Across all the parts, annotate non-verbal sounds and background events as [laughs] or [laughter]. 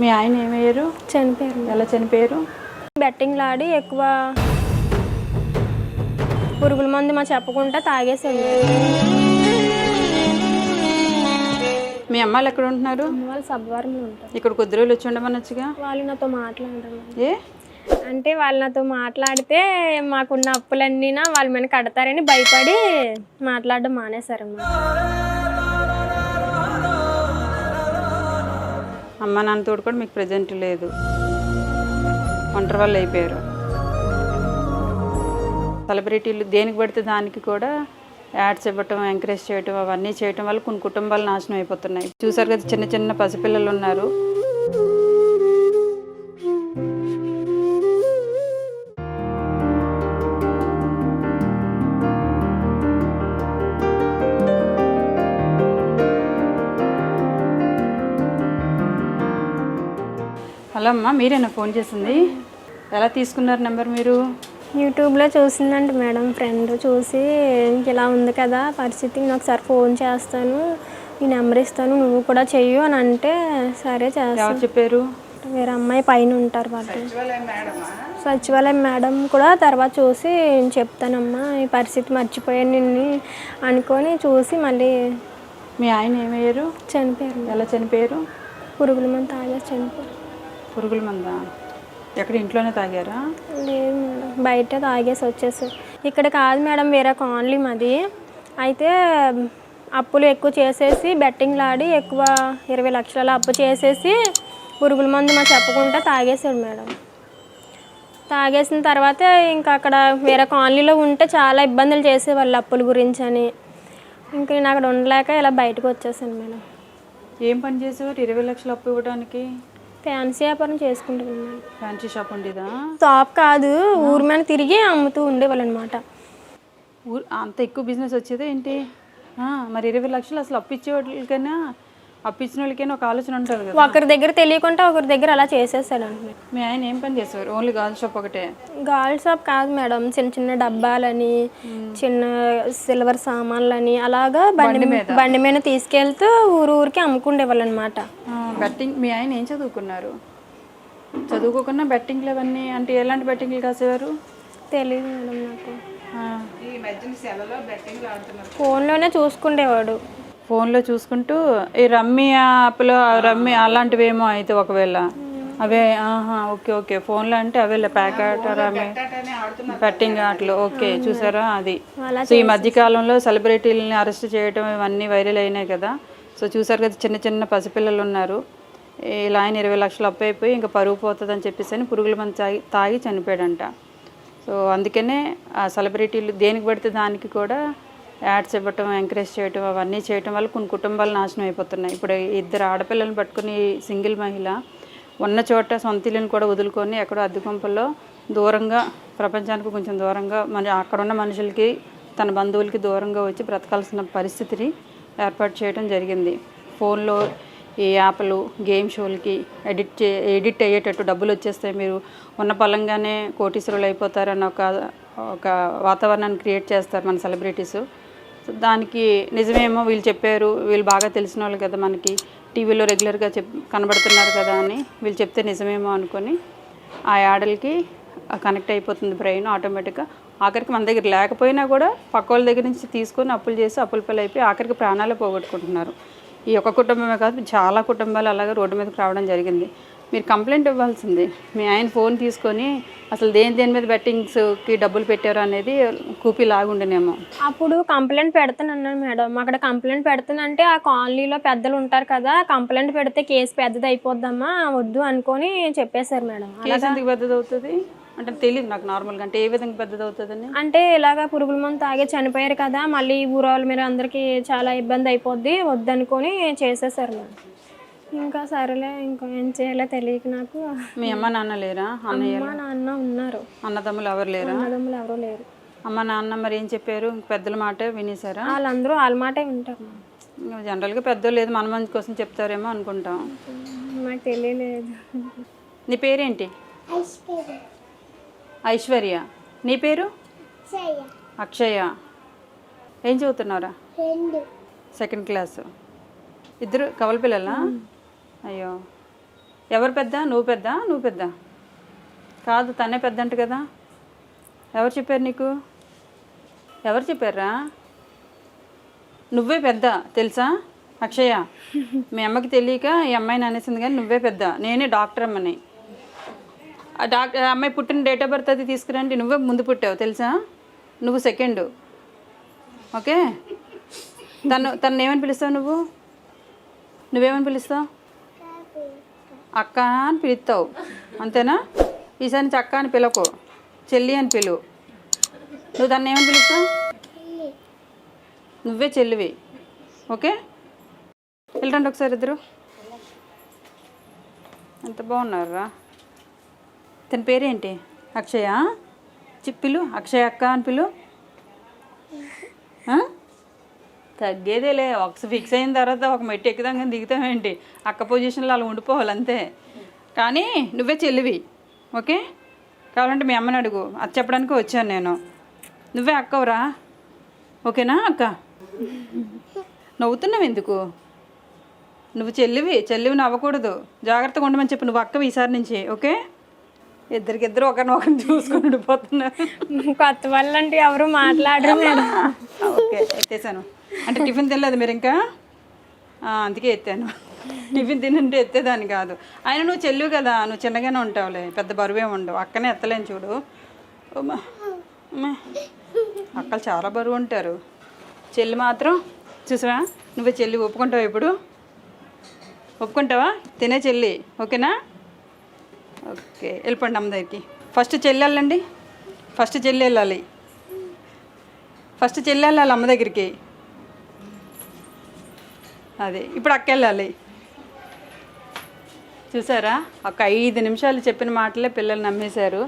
మీ ఆయన ఏమయ్యారు? చనిపోయారు. ఎలా చనిపోయారు? బెట్టింగ్లు ఆడి ఎక్కువ పురుగుల మందు మా చెప్పకుండా తాగేసాడు మీ అమ్మాయిలు ఎక్కడ ఉంటున్నారు? వాళ్ళు సబ్వారంలో ఉంటారు. ఇక్కడ కొద్ది రోజులు వచ్చి ఉండమనొచ్చుగా? వాళ్ళు నాతో మాట్లాడరు ఏ? అంటే వాళ్ళు నాతో మాట్లాడితే మాకున్న అప్పులన్నీ వాళ్ళ మీద కడతారని భయపడి మాట్లాడడం మానేశారమ్మా. అమ్మ నాన్న తోడు కూడా మీకు ప్రజెంట్ లేదు. ఒంటరి వాళ్ళు అయిపోయారు. సెలబ్రిటీలు దేనికి పడితే దానికి కూడా యాడ్స్ ఇవ్వటం ఎంకరేజ్ చేయటం అవన్నీ చేయటం వల్ల కొన్ని కుటుంబాలు నాశనం అయిపోతున్నాయి. చూసారు కదా చిన్న చిన్న పసిపిల్లలు ఉన్నారు. హలో అమ్మా మీరేనా ఫోన్ చేసింది? ఎలా తీసుకున్నారు నెంబర్ మీరు? యూట్యూబ్లో చూసిందంట మేడం ఫ్రెండ్ చూసి ఇలా ఉంది కదా పరిస్థితి నేను ఒకసారి ఫోన్ చేస్తాను ఈ నెంబర్ ఇస్తాను నువ్వు కూడా చెయ్యు అని అంటే సరే చేస్తాను ఎవరు చెప్పారు? వేరే అమ్మాయి పైన ఉంటారు వాళ్ళు. సచివాలయం మేడం కూడా తర్వాత చూసి చెప్తానమ్మా ఈ పరిస్థితి మర్చిపోయాను నిన్ను అనుకొని చూసి మళ్ళీ మీ ఆయన ఏమయ్యారు? చనిపోయారు ఎలా చనిపోయారు? పురుగుల మంది తాగేసి చనిపోయారు. పురుగుల మందా ఎక్కడ ఇంట్లోనే తాగారా? లేదు మేడం బయట తాగేసి వచ్చేసారు ఇక్కడ కాదు మేడం వేరే కాలనీ మాది. అయితే అప్పులు ఎక్కువ చేసేసి బెట్టింగ్లు ఆడి ఎక్కువ ఇరవై లక్షల అప్పు చేసేసి పురుగుల మందు మా చెప్పకుండా తాగేసాడు మేడం. తాగేసిన తర్వాత ఇంకా అక్కడ వేరే కాలనీలో ఉంటే చాలా ఇబ్బందులు చేసేవాళ్ళు అప్పుల గురించి అని. ఇంకా నేను అక్కడ ఉండలేక ఇలా బయటకు వచ్చేసాను మేడం. ఏం పని చేసేవారు? ఇరవై లక్షలు అప్పు ఇవ్వడానికి? ఫ్యాన్సీ వ్యాపారం చేసుకుంటాను మేడం ఫ్యాన్సీ షాప్ ఉండేదా? షాప్ కాదు ఊరి మీద తిరిగి అమ్ముతూ ఉండేవాళ్ళు అనమాట ఊరు అంత ఎక్కువ బిజినెస్ వచ్చేదా ఏంటి? ఆ, మరి ఇరవై లక్షలు అసలు అప్పు ఇచ్చే వాళ్ళకైనా అప్పు ఇచ్చిన వాళ్ళకైనా ఒక ఆలోచన ఉంటుంది కదా. ఒకరి దగ్గర తెలియకుండా ఒకరి దగ్గర అలా చేసేసాడు అంటున్నాడు మీ ఆయన ఏం పని చేసేవారు ఓన్లీ గాల్ షాప్ ఒకటే? గాల్ షాప్ కాదు మేడం. చిన్న చిన్న డబ్బాలని చిన్న సిల్వర్ సామాన్లని అలాగా బండి బండి మీద తీసుకెళ్తూ ఊరు ఊరికి అమ్ముకుండేవాళ్ళు అనమాట బెట్టింగ్ మీ ఆయన ఏం చదువుకున్నారు? చదువుకోకుండా బెట్టింగ్లు అవన్నీ అంటే ఎలాంటి బెట్టింగ్లు కాసేవారు? తెలియదు మేడం నాకు. ఆ, ఫోన్లోనే చూసుకుండేవాడు. ఫోన్లో చూసుకుంటూ ఈ రమ్మీ యాప్లో రమ్మీ అలాంటివి ఏమో అయితే ఒకవేళ. అవే ఆహా ఓకే ఓకే ఫోన్లో అంటే అవే ప్యాకెట్ రమ్మీ బెట్టింగ్ ఆటలు ఓకే చూసారా అది. సో ఈ మధ్యకాలంలో సెలబ్రిటీలని అరెస్ట్ చేయడం ఇవన్నీ వైరల్ అయినాయి కదా. సో చూసారు కదా చిన్న చిన్న పసిపిల్లలు ఉన్నారు. ఇలా ఆయన ఇరవై లక్షలు అప్పు అయిపోయి ఇంకా పరుగు పోతుంది అని చెప్పేసి అని పురుగుల మంది తాగి తాగి చనిపోయాడంట. సో అందుకనే ఆ సెలబ్రిటీలు దేనికి పడితే దానికి కూడా యాడ్స్ ఇవ్వటం ఎంకరేజ్ చేయటం అవన్నీ చేయటం వల్ల కొన్ని కుటుంబాలు నాశనం అయిపోతున్నాయి. ఇప్పుడు ఇద్దరు ఆడపిల్లలను పట్టుకుని సింగిల్ మహిళ ఉన్న చోట సొంత ఇల్లుని కూడా వదులుకొని ఎక్కడో అద్దెకుంపల్లో దూరంగా ప్రపంచానికి కొంచెం దూరంగా మన అక్కడ ఉన్న మనుషులకి తన బంధువులకి దూరంగా వచ్చి బ్రతకాల్సిన పరిస్థితిని ఏర్పాటు చేయడం జరిగింది. ఫోన్లో ఈ యాప్లు గేమ్ షోలకి ఎడిట్ చే ఎడిట్ అయ్యేటట్టు డబ్బులు వచ్చేస్తాయి. మీరు ఉన్న పలంగానే కోటీశ్వరులు అయిపోతారన్న ఒక ఒక వాతావరణాన్ని క్రియేట్ చేస్తారు మన సెలబ్రిటీస్. సో దానికి నిజమేమో వీళ్ళు చెప్పారు వీళ్ళు బాగా తెలిసిన వాళ్ళు కదా మనకి టీవీలో రెగ్యులర్గా చెప్ కనబడుతున్నారు కదా అని వీళ్ళు చెప్తే నిజమేమో అనుకొని ఆ యాడలకి కనెక్ట్ అయిపోతుంది బ్రెయిన్ ఆటోమేటిక్గా. ఆఖరికి మన దగ్గర లేకపోయినా కూడా పక్క వాళ్ళ దగ్గర నుంచి తీసుకొని అప్పులు చేసి అప్పుల పిల్ల అయిపోయి ఆఖరికి ప్రాణాలు పోగొట్టుకుంటున్నారు. ఈ ఒక్క కుటుంబమే కాదు చాలా కుటుంబాలు అలాగే రోడ్డు మీదకి రావడం జరిగింది. మీరు కంప్లైంట్ ఇవ్వాల్సింది. మీ ఆయన ఫోన్ తీసుకొని అసలు దేని దేని మీద బెట్టింగ్స్కి డబ్బులు పెట్టారు అనేది కూపీ లాగుండేనేమో. అప్పుడు కంప్లైంట్ పెడతానన్నాను మేడం. అక్కడ కంప్లైంట్ పెడతానంటే ఆ కాలనీలో పెద్దలు ఉంటారు కదా కంప్లైంట్ పెడితే కేసు పెద్దది అయిపోద్దమ్మా వద్దు అనుకొని చెప్పేశారు మేడం. కేసు ఎందుకు పెద్దది అవుతుంది అంటే తెలియదు నాకు నార్మల్గా. అంటే ఏ విధంగా పెద్దది అవుతుందని అంటే ఇలాగ పురుగుల మందు తాగే చనిపోయారు కదా మళ్ళీ ఊరాళ్ళ మీద అందరికీ చాలా ఇబ్బంది అయిపోద్ది వద్దనుకొని చేసేసారు మేడం. ఇంకా సరేలే ఇంకా ఏం చేయాలో తెలియక నాకు మీ అమ్మ నాన్న లేరా? అన్నయ్య అమ్మ నాన్న ఉన్నారు. అన్నదమ్ములు ఎవరు లేరా? అన్నదమ్ములు ఎవరూ లేరు. అమ్మ నాన్న మరి ఏం చెప్పారు? పెద్దల మాట వినేసారా వాళ్ళందరూ వాళ్ళ మాటే. ఇంకా జనరల్గా పెద్దలు లేదు మన మంచి కోసం చెప్తారేమో అనుకుంటాం. నాకు తెలియలేదు. నీ పేరేంటి? ఐశ్వర్య. నీ పేరు? అక్షయ. ఏం చదువుతున్నారా సెకండ్ క్లాస్. ఇద్దరు కవల పిల్లలా? అయ్యో. ఎవరు పెద్ద? నువ్వు పెద్ద? నువ్వు పెద్ద. కాదు తనే పెద్ద అంట కదా. ఎవరు చెప్పారు నీకు? ఎవరు చెప్పారా నువ్వే పెద్ద తెలుసా? అక్షయ మీ అమ్మకి తెలియక ఈ అమ్మాయిని అనేసింది కానీ నువ్వే పెద్ద. నేనే డాక్టర్ అమ్మని. ఆ డాక్టర్ అమ్మాయి పుట్టిన డేట్ ఆఫ్ బర్త్ అది తీసుకురండి. నువ్వే ముందు పుట్టావు తెలుసా? నువ్వు సెకండ్. ఓకే? తను తను ఏమని పిలుస్తావు నువ్వు? నువ్వేమని పిలుస్తావు? అక్క అని పిలుస్తావు. అంతేనా? ఈసారి నుంచి అక్క అని పిలకు చెల్లి అని పిలువు నువ్వు దాన్ని ఏమని పిలుస్తావు? నువ్వే చెల్లివి. ఓకే? వెళ్ళండి ఒకసారి ఇద్దరు. ఎంత బాగున్నారా తన పేరేంటి? అక్షయ? చిప్పిలు అక్షయ అక్క అని పిలు. ఆ? తగ్గేదేలే. ఒక ఫిక్స్ అయిన తర్వాత ఒక మెట్టు ఎక్కుదాం కానీ దిగుతామేంటి? అక్క పొజిషన్లో అలా ఉండిపోవాలి అంతే. కానీ నువ్వే చెల్లివి ఓకే? కావాలంటే మీ అమ్మని అడుగు. అది చెప్పడానికి వచ్చాను నేను. నువ్వే అక్కవరా. ఓకేనా అక్క? నవ్వుతున్నావు ఎందుకు? నువ్వు చెల్లివి చెల్లివి నవ్వకూడదు. జాగ్రత్తగా ఉండమని చెప్పు. నువ్వు అక్కవి ఈసారి నుంచి ఓకే? ఇద్దరికిద్దరు ఒకరిని ఒకరిని చూసుకొని ఉండిపోతున్నారు కొత్త వాళ్ళంటే ఎవరు మాట్లాడరు [laughs] ఓకే ఎత్తేసాను. అంటే టిఫిన్ తినలేదు మీరు ఇంకా? అందుకే ఎత్తాను. టిఫిన్ తినంటే ఎత్తేదాన్ని కాదు. ఆయన నువ్వు చెల్లివి కదా నువ్వు చిన్నగానే ఉంటావులే పెద్ద బరువే ఉండవు. అక్కనే ఎత్తలేను చూడు. అక్కలు చాలా బరువు ఉంటారు. చెల్లి మాత్రం చూసావా? నువ్వే చెల్లి ఒప్పుకుంటావా ఇప్పుడు? ఒప్పుకుంటావా? తినే చెల్లి ఓకేనా? ఓకే వెళ్ళిపోండి అమ్మ దగ్గరికి. ఫస్ట్ చెల్లి వెళ్ళండి. ఫస్ట్ చెల్లి వెళ్ళాలి. ఫస్ట్ చెల్లి వెళ్ళాలి అమ్మ దగ్గరికి. అదే. ఇప్పుడు అక్క వెళ్ళాలి చూసారా? ఒక ఐదు నిమిషాలు చెప్పిన మాటలే పిల్లలు నమ్మేశారు.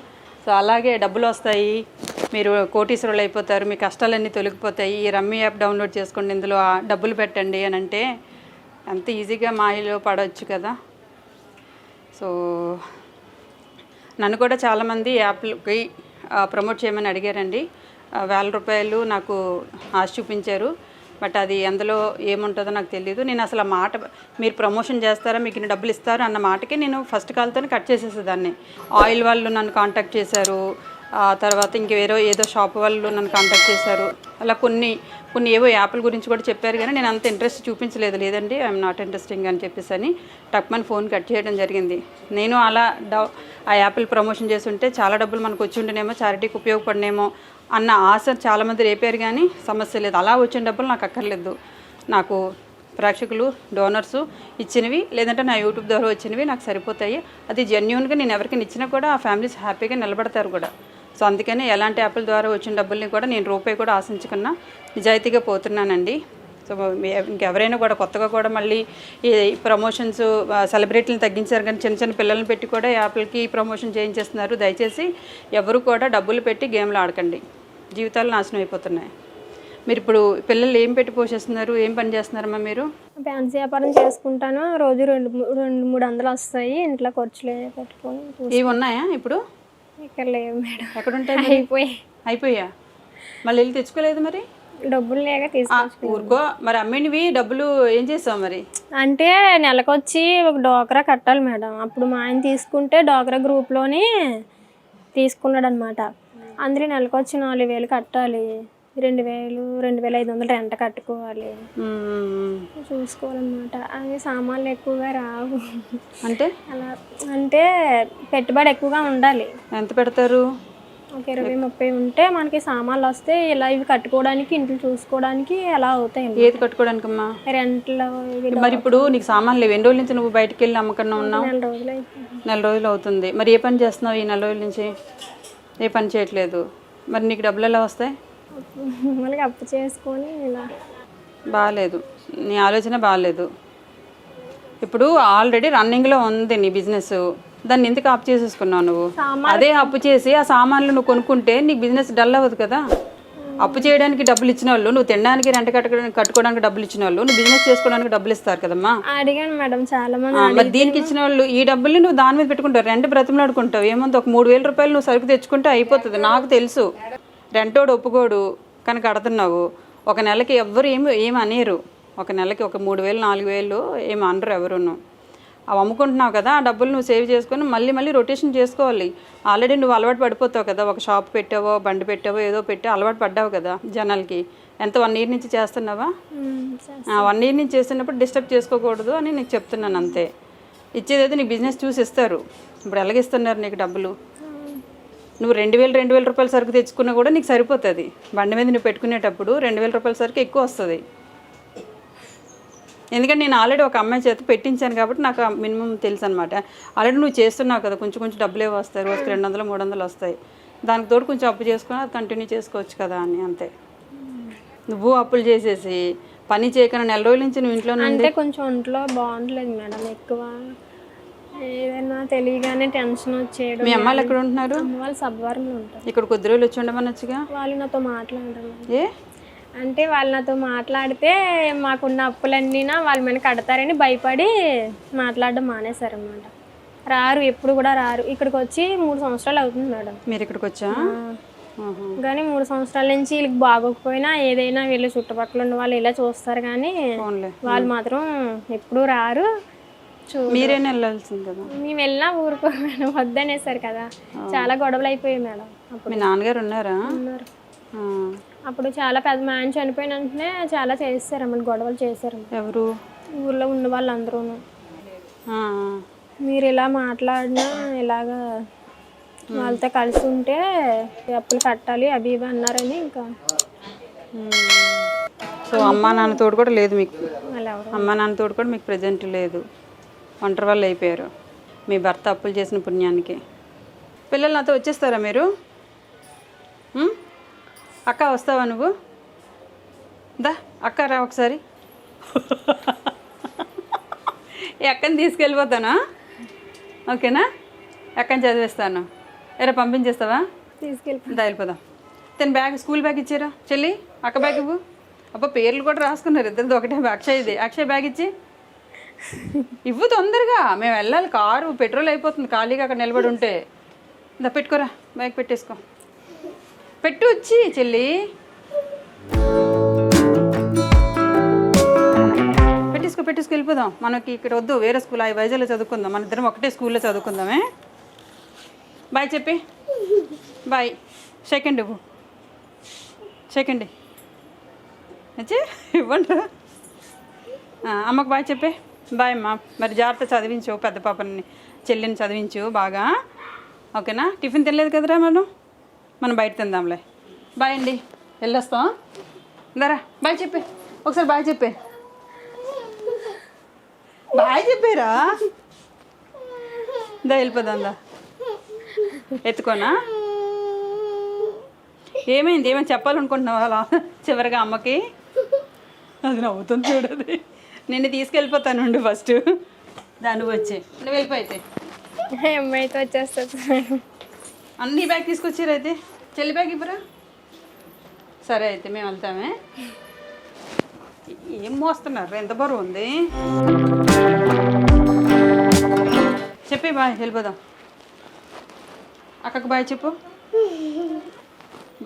సో అలాగే డబ్బులు వస్తాయి. మీరు కోటీశ్వరులు అయిపోతారు. మీ కష్టాలన్నీ తొలగిపోతాయి. ఈ రమ్మీ యాప్ డౌన్లోడ్ చేసుకోండి. ఇందులో డబ్బులు పెట్టండి అని అంటే ఎంత ఈజీగా మాయలో పడవచ్చు కదా. సో నన్ను కూడా చాలామంది యాప్కి ప్రమోట్ చేయమని అడిగారండి. వేల రూపాయలు నాకు ఆశ చూపించారు. బట్ అది అందులో ఏముంటుందో నాకు తెలియదు నేను అసలు ఆ మాట మీరు ప్రమోషన్ చేస్తారా మీకు ఇన్ని డబ్బులు ఇస్తారు అన్న మాటకి నేను ఫస్ట్ కాల్తో కట్ చేసేసేదాన్ని. ఆయిల్ వాళ్ళు నన్ను కాంటాక్ట్ చేశారు. ఆ తర్వాత ఇంక వేరే ఏదో షాప్ వాళ్ళు నన్ను కాంటాక్ట్ చేశారు. అలా కొన్ని కొన్ని ఏవో యాప్ల గురించి కూడా చెప్పారు కానీ నేను అంత ఇంట్రెస్ట్ చూపించలేదు. లేదండి ఐఎమ్ నాట్ ఇంట్రెస్టింగ్ అని చెప్పేసి అని టక్మన్ ఫోన్ కట్ చేయడం జరిగింది. నేను అలా డౌ ఆ యాప్లు ప్రమోషన్ చేస్తుంటే చాలా డబ్బులు మనకు వచ్చి ఉంటేనేమో చారిటీకి ఉపయోగపడినేమో అన్న ఆశ చాలామంది రేపారు కానీ సమస్య లేదు. అలా వచ్చిన డబ్బులు నాకు అక్కర్లేదు. నాకు ప్రేక్షకులు డోనర్సు ఇచ్చినవి లేదంటే నా యూట్యూబ్ ద్వారా వచ్చినవి నాకు సరిపోతాయి. అది జెన్యున్గా నేను ఎవరికైనా ఇచ్చినా కూడా ఆ ఫ్యామిలీస్ హ్యాపీగా నిలబడతారు కూడా. సో అందుకని ఎలాంటి యాప్ల ద్వారా వచ్చిన డబ్బుల్ని కూడా నేను రూపాయి కూడా ఆశించకుండా నిజాయితీగా పోతున్నానండి. సో ఇంకెవరైనా కూడా కొత్తగా కూడా మళ్ళీ ఈ ప్రమోషన్స్ సెలబ్రిటీలను తగ్గించారు కానీ చిన్న చిన్న పిల్లల్ని పెట్టి కూడా యాప్లకి ప్రమోషన్ చేయించేస్తున్నారు. దయచేసి ఎవరు కూడా డబ్బులు పెట్టి గేమ్లు ఆడకండి. జీవితాలు నాశనం అయిపోతున్నాయి. మీరు ఇప్పుడు పిల్లలు ఏం పెట్టి పోషిస్తున్నారు? ఏం పని చేస్తున్నారమ్మా మీరు? ఫ్యాన్సీ వ్యాపారం చేసుకుంటాను. రోజు రెండు రెండు మూడు వందలు వస్తాయి. ఇంట్లో ఖర్చులు పెట్టుకొని ఇవి ఉన్నాయా ఇప్పుడు? ఇక్కడ లేవు మేడం. ఎక్కడుంటాయి మరి? అయిపోయి అయిపోయా మళ్ళీ వెళ్ళి తెచ్చుకోలేదు మరి? డబ్బులు లేక తీసుకు ఊరుకో. మరి అమ్మినవి డబ్బులు ఏం చేసావు మరి? అంటే నెలకొచ్చి ఒక డోకరా కట్టాలి మేడం. అప్పుడు మా ఆయన తీసుకుంటే డోకరా గ్రూప్లోని తీసుకున్నాడు అనమాట అందరూ నెలకొచ్చి నాలుగు వేలు కట్టాలి. రెండు వేలు రెండు వేల ఐదు వందలు రెంట కట్టుకోవాలి. చూసుకోవాలన్నమాట. అవి సామాన్లు ఎక్కువగా రావు. అంటే? అలా అంటే పెట్టుబడి ఎక్కువగా ఉండాలి. ఎంత పెడతారు? ఒక ఇరవై ముప్పై ఉంటే మనకి సామాన్లు వస్తే ఇలా ఇవి కట్టుకోవడానికి ఇంట్లో చూసుకోవడానికి ఎలా అవుతాయి ఏది కట్టుకోవడానికమ్మా? రెంట్లో ఇవి మరి ఇప్పుడు నీకు సామాన్లు లేవు. ఎన్ని రోజుల నుంచి నువ్వు బయటికి వెళ్ళి అమ్మకన్నా ఉన్నావు? నెల రోజులు నెల రోజులు అవుతుంది. మరి ఏ పని చేస్తున్నావు ఈ నెల రోజుల నుంచి? ఏ పని చేయట్లేదు. మరి నీకు డబ్బులు ఎలా వస్తాయి? అప్పు చేసుకొని ఇలా. బాగాలేదు నీ ఆలోచన బాగాలేదు ఇప్పుడు ఆల్రెడీ రన్నింగ్లో ఉంది నీ బిజినెస్ దాన్ని ఎందుకు ఆప్ చేసేసుకున్నావు నువ్వు? అదే అప్పు చేసి ఆ సామాన్లు నువ్వు కొనుక్కుంటే నీకు బిజినెస్ డల్ అవ్వదు కదా? అప్పు చేయడానికి డబ్బులు ఇచ్చిన వాళ్ళు నువ్వు తినడానికి రెంట కట్టుకోవడానికి కట్టుకోవడానికి డబ్బులు ఇచ్చిన వాళ్ళు నువ్వు బిజినెస్ చేసుకోవడానికి డబ్బులు ఇస్తారు కదమ్మా. అడిగాను మేడం చాలా మంది మరి దీనికి ఇచ్చిన వాళ్ళు ఈ డబ్బుల్ని నువ్వు దాని మీద పెట్టుకుంటావు రెంట్ బ్రతిమలాడుకుంటావు ఏముంది ఒక మూడు వేల రూపాయలు నువ్వు సరుకు తెచ్చుకుంటే అయిపోతుంది నాకు తెలుసు. రెంటోడు ఒప్పుకోడు కానీ కడుతున్నావు. ఒక నెలకి ఎవ్వరు ఏమి ఏమి అనేరు. ఒక నెలకి ఒక మూడు వేలు నాలుగు వేలు ఏమి అనరు ఎవరును. అవి అమ్ముకుంటున్నావు కదా ఆ డబ్బులు నువ్వు సేవ్ చేసుకొని మళ్ళీ మళ్ళీ రొటేషన్ చేసుకోవాలి. ఆల్రెడీ నువ్వు అలవాటు పడిపోతావు కదా ఒక షాప్ పెట్టావో బండి పెట్టావో ఏదో పెట్టి అలవాటు పడ్డావు కదా జనాలకి. ఎంత వన్ ఇయర్ నుంచి చేస్తున్నావా? వన్ ఇయర్ నుంచి చేస్తున్నప్పుడు డిస్టర్బ్ చేసుకోకూడదు అని నీకు చెప్తున్నాను అంతే. ఇచ్చేదైతే నీకు బిజినెస్ చూసి ఇస్తారు. ఇప్పుడు ఎలాగిస్తున్నారు నీకు డబ్బులు? నువ్వు రెండు వేలు రెండు వేల రూపాయల సరుకు తెచ్చుకున్నా కూడా నీకు సరిపోతుంది. బండి మీద నువ్వు పెట్టుకునేటప్పుడు రెండు వేల రూపాయల సరుకు ఎక్కువ వస్తుంది. ఎందుకంటే నేను ఆల్రెడీ ఒక అమ్మాయి చేత పెట్టించాను కాబట్టి నాకు మినిమం తెలుసు అనమాట ఆల్రెడీ నువ్వు చేస్తున్నావు కదా కొంచెం కొంచెం డబ్బులే వస్తాయి రోజుకి రెండు వందలు మూడు వందలు వస్తాయి. దానికి తోడు కొంచెం అప్పు చేసుకుని అది కంటిన్యూ చేసుకోవచ్చు కదా అని అంతే. నువ్వు అప్పులు చేసేసి పని చేయకుండా నెల రోజుల నుంచి నువ్వు ఇంట్లో అంటే కొంచెం ఒంట్లో బాగుండలేదు మేడం ఎక్కువ. ఏదైనా తెలియగానే టెన్షన్ వచ్చేయడం మీ అమ్మాయిలు ఎక్కడ ఉంటున్నారు? వాళ్ళు సబ్వారంలో ఉంటారు. ఇక్కడ కొద్ది రోజులు వచ్చి ఉండమనొచ్చుగా? వాళ్ళు నాతో మాట్లాడరు ఏ? అంటే వాళ్ళు నాతో మాట్లాడితే మాకున్న అప్పులన్నీ వాళ్ళ మీద కడతారని భయపడి మాట్లాడడం మానేశారన్నమాట. రారు ఎప్పుడు కూడా రారు. ఇక్కడికి వచ్చి మూడు సంవత్సరాలు అవుతుంది మేడం. మీరు ఇక్కడికి వచ్చా. కానీ మూడు సంవత్సరాల నుంచి వీళ్ళకి బాగోకపోయినా ఏదైనా వీళ్ళు చుట్టుపక్కల ఉన్న వాళ్ళు ఇలా చూస్తారు కానీ వాళ్ళు మాత్రం ఎప్పుడూ రారు. మీరేనే వెళ్ళాల్సింది కదా? మేము వెళ్ళినా ఊరుకో మేడం. వద్దనేసారు కదా. చాలా గొడవలు అయిపోయాయి మేడం. మీ నాన్నగారు ఉన్నారా? ఉన్నారు. అప్పుడు చాలా పెద్ద మా ఆయన చనిపోయిన వెంటనే చాలా చేస్తారన్నమాట గొడవలు చేశారు ఎవరు? ఊర్లో ఉన్న వాళ్ళందరూ. మీరు ఇలా మాట్లాడినా ఇలాగా వాళ్ళతో కలిసి ఉంటే అప్పులు కట్టాలి అవి ఇవి అన్నారని ఇంకా. సో అమ్మా నాన్న తోడు కూడా లేదు మీకు? అమ్మా నాన్న తోడు కూడా మీకు ప్రజెంట్ లేదు. ఒంటరి వాళ్ళు అయిపోయారు. మీ భర్త అప్పులు చేసిన పుణ్యానికి. పిల్లలు నాతో వచ్చేస్తారా మీరు? అక్క వస్తావా నువ్వు? దా అక్క రా ఒకసారి. ఈ అక్కని తీసుకెళ్ళిపోతానా? ఓకేనా? అక్కని చదివిస్తాను. ఎరా పంపించేస్తావా? తీసుకెళ్ళి వెళ్ళిపోదాం. తన బ్యాగ్ స్కూల్ బ్యాగ్ ఇచ్చారా? చెల్లి అక్క బ్యాగ్ ఇవ్వు. అబ్బా పేర్లు కూడా రాసుకున్నారు. ఇద్దరిది ఒకటే అక్షయ్ది అక్షయ్ బ్యాగ్ ఇచ్చి. ఇవ్వు తొందరగా. మేము వెళ్ళాలి. కారు పెట్రోల్ అయిపోతుంది. ఖాళీగా అక్కడ నిలబడి ఉంటే. దా పెట్టుకోరా. బ్యాగ్ పెట్టేసుకో. పెట్టు వచ్చి చెల్లి. పెట్టేసుకో పెట్టేసుకో వెళ్ళిపోదాం. మనకి ఇక్కడ వద్దు వేరే స్కూల్ ఆ వైజాగ్లో చదువుకుందాం. మన ఇద్దరం ఒకటే స్కూల్లో చదువుకుందామే. బాయ్ చెప్పి. బాయ్. సెకండ్ ఇవ్వు. సెకండ్. వచ్చి ఇవ్వండి. అమ్మకు బాయ్ చెప్పే. బాయ్ అమ్మా. మరి జాగ్రత్త చదివించు పెద్ద పాపని చెల్లిని చదివించు బాగా. ఓకేనా? టిఫిన్ తినలేదు కదరా మనం? మనం బయట తిందాంలే. బాయ్ అండి. వెళ్ళొస్తాం దరా బాయ్ చెప్పే. ఒకసారి బాయ్ చెప్పే. బాయ్ చెప్పారా? దా వెళ్ళిపోదాం దా. ఎత్తుకోనా? ఏమైంది? ఏమైనా చెప్పాలనుకుంటున్నావు అలా? చివరిగా అమ్మకి? అది నవ్వుతుంది చూడదు నిన్ను తీసుకెళ్ళిపోతానుండి ఫస్ట్. దాన్ని వచ్చి. నువ్వు వెళ్ళిపోయితే అమ్మాయితో వచ్చేస్తుంది అన్ని బ్యాగ్ తీసుకొచ్చారు అయితే. చెల్లి బ్యాగ్ ఇవ్వరా? సరే అయితే మేము వెళ్తామే. ఏం మోస్తున్నారు? ఎంత బరువు ఉంది? చెప్పి బాయ్ వెళ్ళిపోదాం. అక్కకు బాయ్ చెప్పు.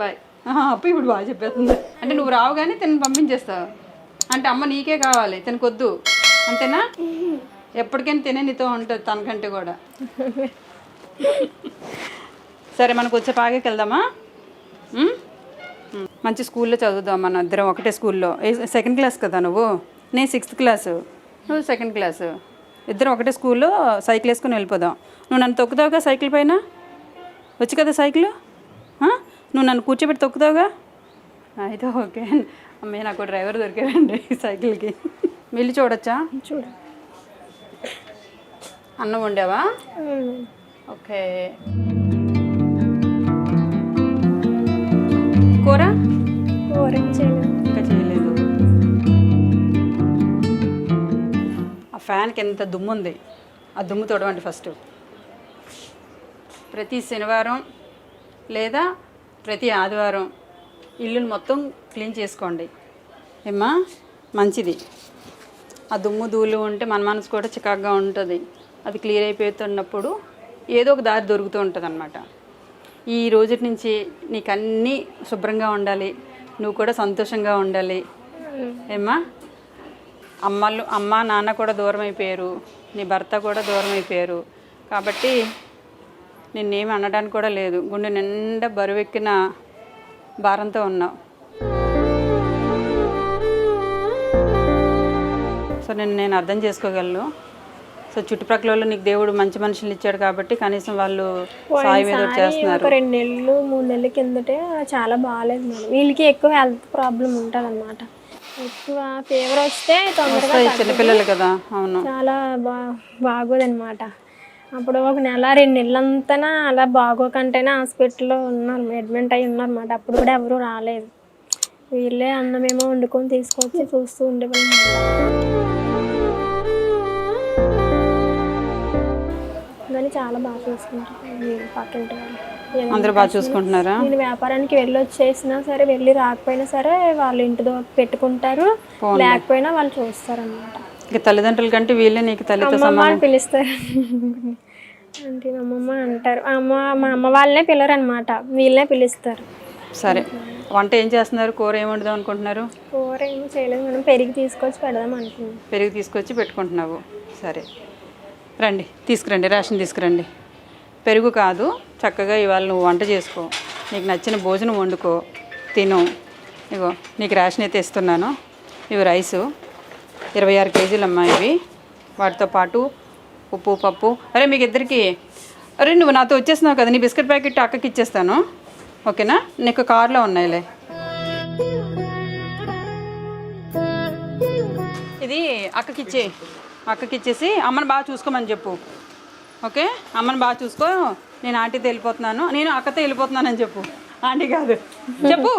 బాయ్. ఆహా, అప్పు ఇప్పుడు బాగా చెప్పేస్తుంది. అంటే నువ్వు రావు కానీ తిని పంపించేస్తావు అంటే అమ్మ నీకే కావాలి తినకొద్దు. అంతేనా? ఎప్పటికైనా తినే నీతో ఉంటుంది తనకంటే కూడా. సరే మనకు వచ్చే పాగకి వెళ్దామా. మంచి స్కూల్లో చదువుదాం మన ఇద్దరం ఒకటే స్కూల్లో. సెకండ్ క్లాస్ కదా నువ్వు? నేను సిక్స్త్ క్లాసు నువ్వు సెకండ్ క్లాసు ఇద్దరం ఒకటే స్కూల్లో సైకిల్ వేసుకుని వెళ్ళిపోదాం. నువ్వు నన్ను తొక్కుతావుగా సైకిల్ పైన? వచ్చు కదా సైకిల్? నువ్వు నన్ను కూర్చోబెట్టి తొక్కుతావుగా? అయితే ఓకే. అమ్మాయి నాకు డ్రైవర్ దొరికారండి సైకిల్కి. వెళ్ళి చూడొచ్చా? చూడు. అన్నం వండావా. ఓకే. ఫ్యాన్కి ఎంత దుమ్ము ఉంది? ఆ దుమ్ము తొడవండి ఫస్ట్. ప్రతి శనివారం లేదా ప్రతి ఆదివారం ఇల్లుని మొత్తం క్లీన్ చేసుకోండి. ఏమ్మా? మంచిది. ఆ దుమ్ము ధూళి ఉంటే మన మనసు కూడా చికాగ్గా ఉంటుంది. అది క్లియర్ అయిపోతున్నప్పుడు ఏదో ఒక దారి దొరుకుతూ ఉంటుంది అనమాట ఈ రోజు నుంచి నీకు అన్నీ శుభ్రంగా ఉండాలి. నువ్వు కూడా సంతోషంగా ఉండాలి. ఏమ్మా? అమ్మలు అమ్మ నాన్న కూడా దూరం అయిపోయారు నీ భర్త కూడా దూరం అయిపోయారు కాబట్టి నిన్నేమి అనడానికి కూడా లేదు. గుండె నిండా బరువెక్కిన భారంతో ఉన్నావు. సో నేను నేను అర్థం చేసుకోగలను. సో చుట్టుప్రక్కల వాళ్ళు నీకు దేవుడు మంచి మనుషులు ఇచ్చాడు కాబట్టి కనీసం వాళ్ళు సాయం ఏదో చేస్తున్నారు. రెండు నెలలు మూడు నెలల కిందటే చాలా బాగాలేదు మేడం. వీళ్ళకి ఎక్కువ హెల్త్ ప్రాబ్లం ఉంటుంది అనమాట ఎక్కువ ఫీవర్ వస్తే తొందరగా చిన్నపిల్లలు కదా అవును. చాలా బా బాగోదన్నమాట. అప్పుడు ఒక నెల రెండు నెలలంతా అలా బాగోకంటేనే హాస్పిటల్లో ఉన్నారు అడ్మిట్ అయి ఉన్నారన్నమాట. అప్పుడు కూడా ఎవరు రాలేదు. వీళ్ళే అన్నమేమో వండుకొని తీసుకొచ్చి చూస్తూ ఉండేవాళ్ళు కానీ చాలా బాగా చూసుకుంటారు పక్కింటి వాళ్ళు. అందరూ బాగా చూసుకుంటున్నారా? నేను వ్యాపారానికి వెళ్ళి వచ్చేసినా సరే వెళ్ళి రాకపోయినా సరే వాళ్ళ ఇంటి దో పెట్టుకుంటారు. లేకపోయినా వాళ్ళు చూస్తారన్నమాట. ఇక తల్లిదండ్రుల కంటే వీళ్ళే నీకు తల్లితో అని పిలుస్తారు. అంటే అమ్మమ్మ అంటారు. అమ్మ మా అమ్మ వాళ్ళనే పిల్లరు అనమాట వీళ్ళనే పిలుస్తారు. సరే. వంట ఏం చేస్తున్నారు? కూర ఏం వండుదాం అనుకుంటున్నారు? కూర ఏమో చేయలేదు. మనం పెరిగి తీసుకొచ్చి పెడదాం అనుకున్నాం. పెరుగు తీసుకొచ్చి పెట్టుకుంటున్నావు. సరే. రండి. తీసుకురండి. రేషన్ తీసుకురండి. పెరుగు కాదు. చక్కగా ఇవాళ నువ్వు వంట చేసుకో. నీకు నచ్చిన భోజనం వండుకో. తిను. ఇగో నీకు రేషన్ అయితే ఇస్తున్నాను. ఇవి రైసు. ఇరవై ఆరు కేజీలు అమ్మా ఇవి. వాటితో పాటు ఉప్పు పప్పు. అరే మీకు ఇద్దరికి. అరే నువ్వు నాతో వచ్చేస్తున్నావు కదా. నీ బిస్కెట్ ప్యాకెట్ అక్కకి ఇచ్చేస్తాను. ఓకేనా? నీకు కార్లో ఉన్నాయిలే. ఇది అక్కకిచ్చే అక్కకిచ్చేసి అమ్మని బాగా చూసుకోమని చెప్పు. ఓకే? అమ్మని బాగా చూసుకో. నేను ఆంటీతో వెళ్ళిపోతున్నాను. నేను అక్కతో వెళ్ళిపోతున్నానని చెప్పు. ఆంటీ కాదు. చెప్పు.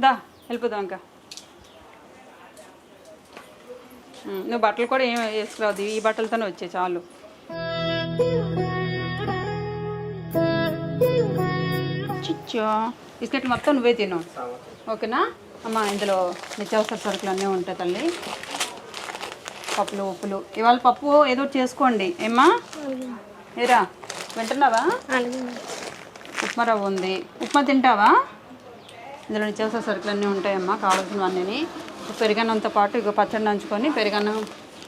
దా వెళ్ళిపోదాం ఇంకా. నువ్వు బట్టలు కూడా ఏం వేసుకురావద్దు. ఈ బట్టలతోనే వచ్చే చాలు. చిచ్చో బిస్కెట్లు మొత్తం నువ్వే తిను. ఓకేనా? అమ్మ ఇందులో నిత్యావసర సరుకులు అన్నీ ఉంటాయి తల్లి. పప్పులు ఉప్పులు. ఇవాళ పప్పు ఏదో చేసుకోండి. ఏమ్మా? ఏరా వింటున్నావా? ఉప్మా రవ్వ ఉంది. ఉప్మా తింటావా? ఇందులో నిత్యావసర సరుకులన్నీ ఉంటాయమ్మా కావాల్సినవన్నీ పెరుగన్నంతో పాటు ఇక పచ్చడి నంచుకొని పెరుగన్నం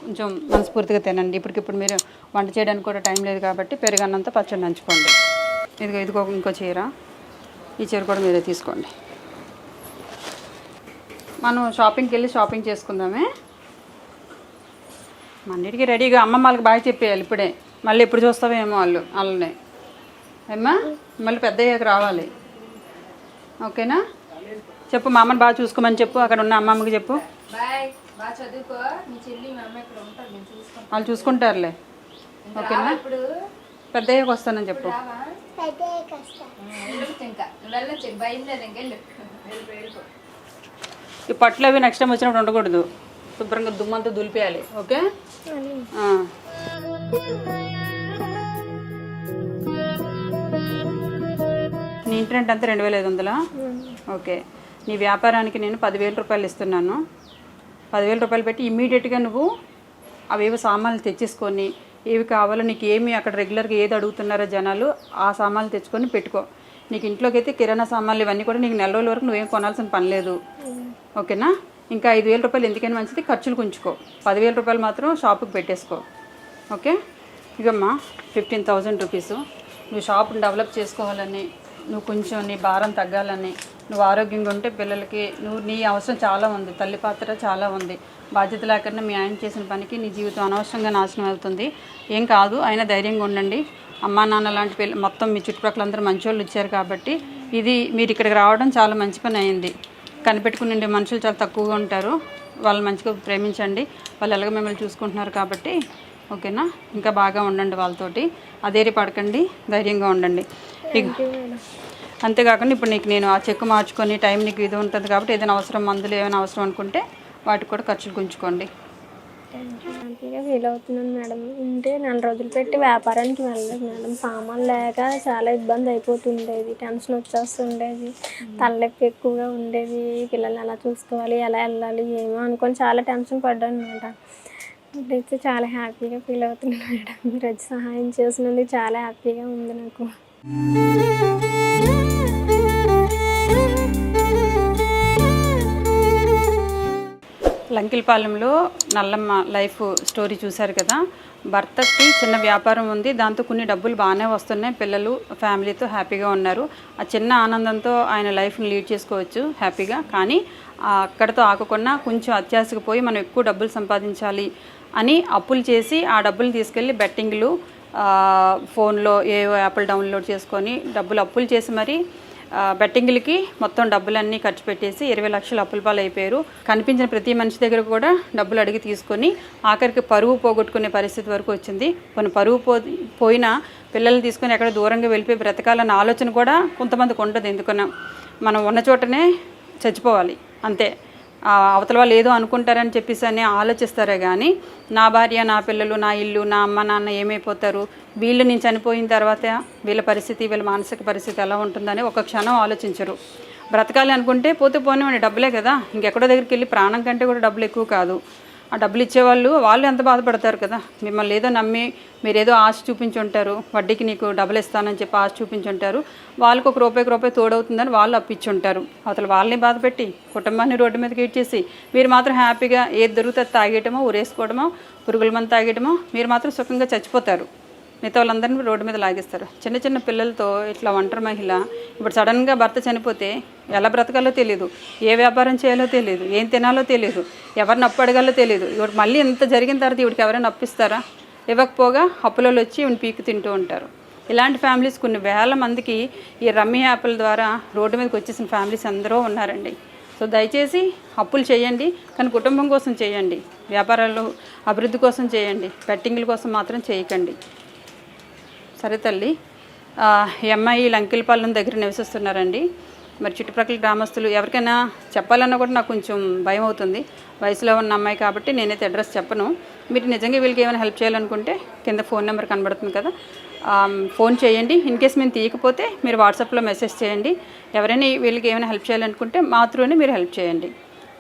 కొంచెం మనస్ఫూర్తిగా తినండి. ఇప్పటికిప్పుడు మీరు వంట చేయడానికి కూడా టైం లేదు కాబట్టి పెరుగన్నంతో పచ్చడి నంచుకోండి. ఇదిగో ఇదిగో ఇంకో చీర. ఈ చీర కూడా మీరే తీసుకోండి. మనం షాపింగ్కి వెళ్ళి షాపింగ్ చేసుకుందామే. మన్నిటికీ రెడీగా అమ్మమ్మ వాళ్ళకి బాగా చెప్పేయాలి ఇప్పుడే. మళ్ళీ ఎప్పుడు చూస్తావేమో వాళ్ళు వాళ్ళని. ఏమ్మా? మళ్ళీ పెద్ద అయ్యాక రావాలి. ఓకేనా? చెప్పు మా అమ్మని బాగా చూసుకోమని చెప్పు అక్కడ ఉన్న అమ్మమ్మకి చెప్పు. వాళ్ళు చూసుకుంటారులే. ఓకేనా? పెద్ద అయ్యాక వస్తానని చెప్పు. ఈ పట్లు అవి నెక్స్ట్ టైం వచ్చినప్పుడు ఉండకూడదు. శుభ్రంగా దుమ్మంతా దులిపేయాలి ఓకే? నీ ఇంటర్నెట్ అంతా రెండు వేల ఐదు వందలా? ఓకే. నీ వ్యాపారానికి నేను పదివేల రూపాయలు ఇస్తున్నాను. పదివేల రూపాయలు పెట్టి ఇమ్మీడియట్గా నువ్వు అవేవో సామాన్లు తెచ్చేసుకొని ఏవి కావాలో నీకు ఏమి అక్కడ రెగ్యులర్గా ఏది అడుగుతున్నారో జనాలు ఆ సామాన్లు తెచ్చుకొని పెట్టుకో. నీకు ఇంట్లోకి అయితే కిరాణా సామాన్లు ఇవన్నీ కూడా నీకు నెల రోజుల వరకు నువ్వేం కొనాల్సిన పని లేదు. ఓకేనా? ఇంకా ఐదు వేల రూపాయలు ఎందుకైనా మంచిది. ఖర్చులు ఉంచుకో. పదివేల రూపాయలు మాత్రం షాపుకి పెట్టేసుకో. ఓకే? ఇకమ్మా ఫిఫ్టీన్ థౌజండ్ రూపీస్. నువ్వు షాప్ని డెవలప్ చేసుకోవాలని నువ్వు కొంచెం నీ భారం తగ్గాలని నువ్వు ఆరోగ్యంగా ఉంటే పిల్లలకి నువ్వు నీ అవసరం చాలా ఉంది. తల్లి పాత్ర చాలా ఉంది. బాధ్యత లేకుండా మీ ఆయన చేసిన పనికి నీ జీవితం అనవసరంగా నాశనం అవుతుంది. ఏం కాదు అయినా ధైర్యంగా ఉండండి. అమ్మా నాన్న లాంటి పిల్ల మొత్తం మీ చుట్టుపక్కల అందరూ మంచోళ్ళు ఇచ్చారు కాబట్టి ఇది మీరు ఇక్కడికి రావడం చాలా మంచి పని అయింది. కనిపెట్టుకుని మనుషులు చాలా తక్కువగా ఉంటారు. వాళ్ళు మంచిగా ప్రేమించండి. వాళ్ళు ఎలాగ మిమ్మల్ని చూసుకుంటున్నారు కాబట్టి ఓకేనా? ఇంకా బాగా ఉండండి వాళ్ళతోటి. అదేరి పడకండి ధైర్యంగా ఉండండి. ఇక అంతేకాకుండా ఇప్పుడు నీకు నేను ఆ చెక్ మార్చుకొని టైం నీకు ఇది ఉంటుంది కాబట్టి ఏదైనా అవసరం మందులు ఏమైనా అవసరం అనుకుంటే వాటికి కూడా ఖర్చులు గుంచుకోండి హ్యాపీగా ఫీల్ అవుతున్నాను మేడం. అంటే నెల రోజులు పెట్టి వ్యాపారానికి వెళ్ళలేదు మేడం. సామాన్లు లేక చాలా ఇబ్బంది అయిపోతుండేది. టెన్షన్ వచ్చేస్తుండేది. తలనొప్పి ఎక్కువగా ఉండేది. పిల్లల్ని ఎలా చూసుకోవాలి? ఎలా వెళ్ళాలి? ఏమో అనుకొని చాలా టెన్షన్ పడ్డాను మేడం ఇప్పుడైతే చాలా హ్యాపీగా ఫీల్ అవుతున్నాను మేడం. మీరు వచ్చి సహాయం చేసినందుకు చాలా హ్యాపీగా ఉంది నాకు. లంకిలపాలెంలో నల్లమ్మ లైఫ్ స్టోరీ చూశారు కదా. భర్తకి చిన్న వ్యాపారం ఉంది. దాంతో కొన్ని డబ్బులు బాగానే వస్తున్నాయి. పిల్లలు ఫ్యామిలీతో హ్యాపీగా ఉన్నారు. ఆ చిన్న ఆనందంతో ఆయన లైఫ్ని లీడ్ చేసుకోవచ్చు హ్యాపీగా. కానీ అక్కడతో ఆకకుండా కొంచెం అత్యాశకు పోయి మనం ఎక్కువ డబ్బులు సంపాదించాలి అని అప్పులు చేసి ఆ డబ్బులు తీసుకెళ్ళి బెట్టింగ్లు ఫోన్లో ఏవో యాప్లు డౌన్లోడ్ చేసుకొని డబ్బులు అప్పులు చేసి మరి బెట్టింగ్లకి మొత్తం డబ్బులన్నీ ఖర్చు పెట్టేసి ఇరవై లక్షలు అప్పుల పాలు అయిపోయారు కనిపించిన ప్రతి మనిషి దగ్గర కూడా డబ్బులు అడిగి తీసుకొని ఆఖరికి పరువు పోగొట్టుకునే పరిస్థితి వరకు వచ్చింది. కొన్ని పరువు పో పోయినా పిల్లల్ని తీసుకొని ఎక్కడ దూరంగా వెళ్ళిపోయి బ్రతకాలన్న ఆలోచన కూడా కొంతమందికి ఉండదు. ఎందుకన్నా మనం ఉన్న చోటనే చచ్చిపోవాలి. అంతే. అవతల వాళ్ళు ఏదో అనుకుంటారని చెప్పేసి అని ఆలోచిస్తారే కానీ నా భార్య నా పిల్లలు నా ఇల్లు నా అమ్మ నాన్న ఏమైపోతారు? వీళ్ళు నేను చనిపోయిన తర్వాత వీళ్ళ పరిస్థితి వీళ్ళ మానసిక పరిస్థితి ఎలా ఉంటుందని ఒక క్షణం ఆలోచించరు. బ్రతకాలి అనుకుంటే పోతే పోనివ్వండి డబ్బులే కదా. ఇంకెక్కడో దగ్గరికి వెళ్ళి ప్రాణం కంటే కూడా డబ్బులు ఎక్కువ కాదు. ఆ డబ్బులు ఇచ్చేవాళ్ళు వాళ్ళు ఎంత బాధపడతారు కదా? మిమ్మల్ని ఏదో నమ్మి మీరు ఏదో ఆశ చూపించి ఉంటారు వడ్డీకి నీకు డబ్బులు ఇస్తానని చెప్పి ఆశ చూపించి ఉంటారు వాళ్ళకు ఒక రూపాయికి రూపాయి తోడవుతుందని వాళ్ళు అప్పించుంటారు ఉంటారు. అసలు వాళ్ళని బాధపెట్టి కుటుంబాన్ని రోడ్డు మీదకి ఇచ్చేసి మీరు మాత్రం హ్యాపీగా ఏది దొరికితే అది తాగేయటమో ఊరేసుకోవడమో పురుగుల మంది తాగేయటమో మీరు మాత్రం సుఖంగా చచ్చిపోతారు. మిగతా వాళ్ళందరినీ రోడ్డు మీద లాగేస్తారు. చిన్న చిన్న పిల్లలతో ఇట్లా ఒంటరి మహిళ ఇప్పుడు సడన్గా భర్త చనిపోతే ఎలా బ్రతకాలో తెలియదు ఏ వ్యాపారం చేయాలో తెలియదు ఏం తినాలో తెలియదు ఎవరిని అప్పు అడగాలో తెలియదు ఇవి మళ్ళీ ఇంత జరిగిన తర్వాత ఇవిడికి ఎవరైనా అప్పిస్తారా? ఇవ్వకపోగా అప్పులలో వచ్చి ఇవిని పీకి తింటూ ఉంటారు. ఇలాంటి ఫ్యామిలీస్ కొన్ని వేల మందికి ఈ రమ్మీ యాప్ల ద్వారా రోడ్డు మీదకి వచ్చేసిన ఫ్యామిలీస్ అందరూ ఉన్నారండి. సో దయచేసి అప్పులు చేయండి కానీ కుటుంబం కోసం చేయండి. వ్యాపారాలు అభివృద్ధి కోసం చేయండి. బెట్టింగ్ల కోసం మాత్రం చేయకండి. సరే తల్లి. అమ్మాయి లంకిలపాలెం దగ్గర నివసిస్తున్నారండి. మరి చుట్టుప్రక్కల గ్రామస్తులు ఎవరికైనా చెప్పాలన్నా కూడా నాకు కొంచెం భయం అవుతుంది. వయసులో ఉన్న అమ్మాయి కాబట్టి నేనైతే అడ్రస్ చెప్పను. మీరు నిజంగా వీళ్ళకి ఏమైనా హెల్ప్ చేయాలనుకుంటే కింద ఫోన్ నెంబర్ కనబడుతుంది కదా. ఫోన్ చేయండి. ఇన్ కేస్ మేము తీయకపోతే మీరు వాట్సాప్లో మెసేజ్ చేయండి. ఎవరైనా వీళ్ళకి ఏమైనా హెల్ప్ చేయాలనుకుంటే మా త్రూనే మీరు హెల్ప్ చేయండి.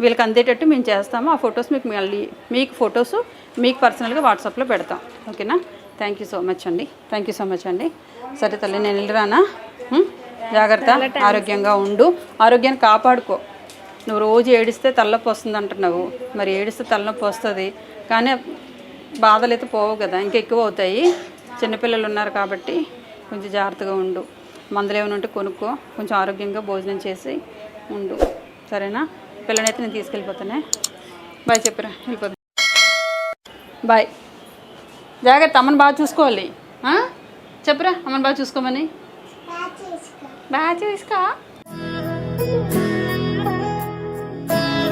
వీళ్ళకి అందేటట్టు మేము చేస్తాము. ఆ ఫొటోస్ మీకు మళ్ళీ మీకు ఫొటోస్ మీకు పర్సనల్గా వాట్సాప్లో పెడతాం. ఓకేనా? థ్యాంక్ యూ సో మచ్ అండి థ్యాంక్ యూ సో మచ్ అండి సరే తల్లి నేను వెళ్ళరానా? జాగ్రత్త. ఆరోగ్యంగా ఉండు. ఆరోగ్యాన్ని కాపాడుకో. నువ్వు రోజు ఏడిస్తే తలనొప్పి వస్తుంది అంటున్నావు. మరి ఏడిస్తే తలనొప్పి వస్తుంది. కానీ బాధలు అయితే పోవు కదా. ఇంకా ఎక్కువ అవుతాయి. చిన్నపిల్లలు ఉన్నారు కాబట్టి కొంచెం జాగ్రత్తగా ఉండు. మందులు ఏమైనా ఉంటే కొనుక్కో. కొంచెం ఆరోగ్యంగా భోజనం చేసి ఉండు. సరేనా? పిల్లనైతే నేను తీసుకెళ్ళిపోతానే. బాయ్ చెప్పరా. వెళ్ళిపోతా బాయ్. జాగ్రత్త అమ్మని బాగా చూసుకోవాలి? చెప్పురా అమ్మని బాగా చూసుకోమని. బాగా చూసుకో.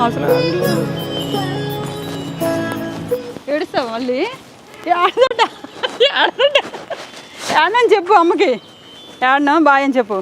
అవసరం ఏడుస్తావు మళ్ళీ? ఆడదట ఆడదట ఆడనని చెప్పు అమ్మకి. ఆడనా బాయ్ అని చెప్పు.